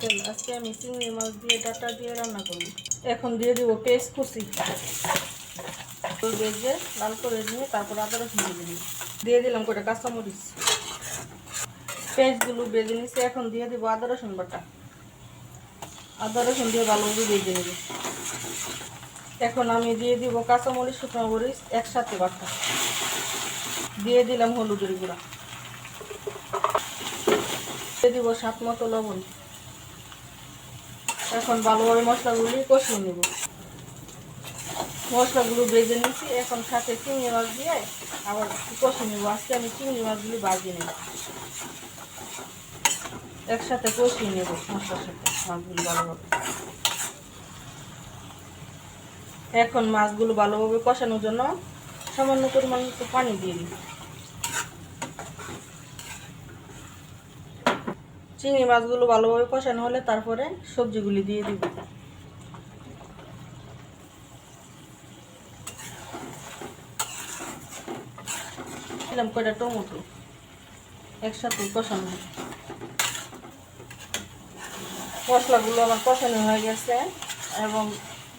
আজকে আমি চিংড়ি মাছ দিয়ে ডাটা দিয়ে রান্না করব। এখন দিয়ে দিব পেস্ট কুচি। ভেজে লাল করে নিয়ে তারপর আদা রসুন দিয়ে দিই দিয়ে দিলাম কটা কাঁচামরিচ। পেঁয়াজগুলো বেজে নিচ্ছি এখন দিয়ে দিব আদা রসুন বাটা। আদা রসুন দিয়ে ভালোভাবে ভেজে নেব। এখন আমি দিয়ে দিব কাঁচামরিচ, শুকনো মরিচ, একসাথে বাটা। দিয়ে দিলাম হলুদের গুঁড়া। দিয়ে দিব সাত মতো লবণ। এখন ভালোভাবে মশলাগুলি কষিয়ে নেব। মশলাগুলো বেজে নিচ্ছি এখন সাথে চিংড়ি মাছ দিয়ে আবার কষিয়ে নেব। আজকে আমি চিংড়ি মাছগুলি বাজিয়ে নেব একসাথে কষিয়ে নেব মশলার সাথে, মাছগুলো ভালোভাবে। এখন মাছগুলো ভালোভাবে কষানোর জন্য সামান্য পরিমাণ পানি দিয়ে দিই। চিংড়ি মাছগুলো ভালোভাবে কষানো হলে তারপরে সবজিগুলি দিয়ে দিব। দিলাম কয়টা টমেটো একসাথে কষানো। মশলাগুলো আমার কষানো হয়ে গেছে এবং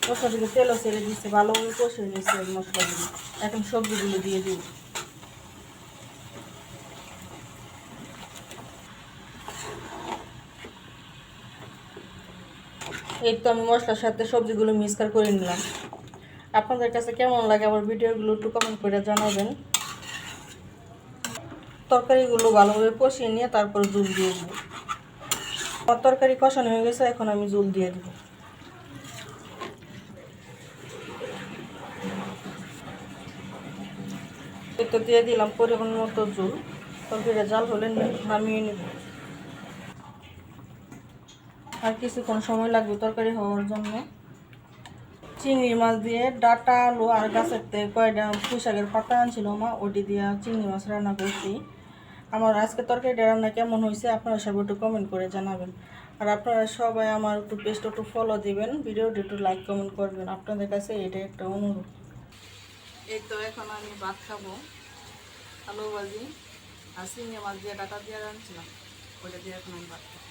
মশলা থেকে তেলও ছেড়ে দিচ্ছে ভালোভাবে কষিয়ে নিচ্ছে মশলাগুলো। এখন সবজিগুলো দিয়ে দিব। এই তো আমি মশলার সাথে সবজিগুলো মিক্সকার করে নিলাম। আপনাদের কাছে কেমন লাগে আমার ভিডিওগুলো একটু কমেন্ট করে জানাবেন। তরকারিগুলো ভালোভাবে কষিয়ে নিয়ে তারপর জল দিয়ে দেবো। আমার তরকারি কষানো হয়ে গেছে, এখন আমি জল দিয়ে দেবো। তো দিয়ে দিলাম পরিমাণ মতো জল। তরকারিটা জাল হলে নামিয়ে নেব। আর কিছুক্ষণ সময় লাগবে তরকারি হওয়ার জন্য। চিংড়ি মাছ দিয়ে ডাটা, আলু আর গাছের থেকে কয়টা পুঁশাকের পাতা আনছিল মা, ওটি দিয়ে চিংড়ি মাছ রান্না করছি। আমার আজকে তরকারিটা রান্না কেমন হয়েছে আপনারা সবাই একটু কমেন্ট করে জানাবেন। আর আপনারা সবাই আমার একটু পেস্ট একটু ফলো দিবেন, ভিডিওটি একটু লাইক কমেন্ট করবেন। আপনাদের কাছে এটা একটা অনুরোধ। এই তো এখন আমি ভাত খাব, আলু ভাজি আর চিংড়ি মাছ দিয়ে ডাটা দিয়ে রাঁধছিলাম ওটা দিয়ে এখন আমি ভাত খাব।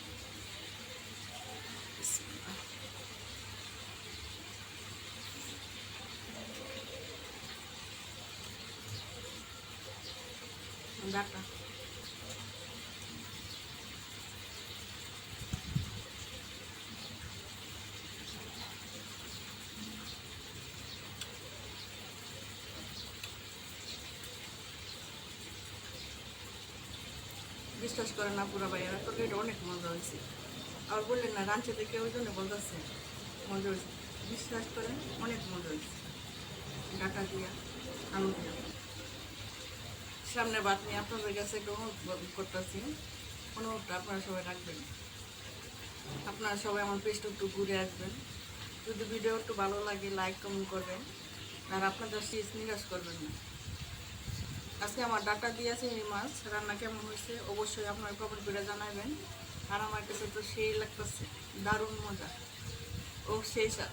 ডাটা বিশ্বাস করে না পুরো তো এটা অনেক মজা হয়েছে। আর বললেন না রাঞ্চে থেকে ওই জন্য বলতেছে, মজা হয়েছে। বিশ্বাস করেন, অনেক মজা হয়েছে। ডাটা দিয়া, আলু দিয়া। সামনে বাদ নিয়ে আপনাদের কাছে একটু অনুরোধ করতেছি। অনুরোধটা আপনারা সবাই রাখবেন। আপনারা সবাই আমার পেজটা একটু ঘুরে আসবেন। যদি ভিডিও একটু ভালো লাগে লাইক কমেন্ট করবেন। আর আপনাদের শীষ নিরাশ করবেন না। আজকে আমার ডাটা দিয়ে চিংড়ি মাছ রান্না কেমন হয়েছে, অবশ্যই আপনার কমেন্ট করে জানাবেন। আর আমার কাছে তো সেই লাগতেছে, দারুণ মজা। ও সেই স্বাদ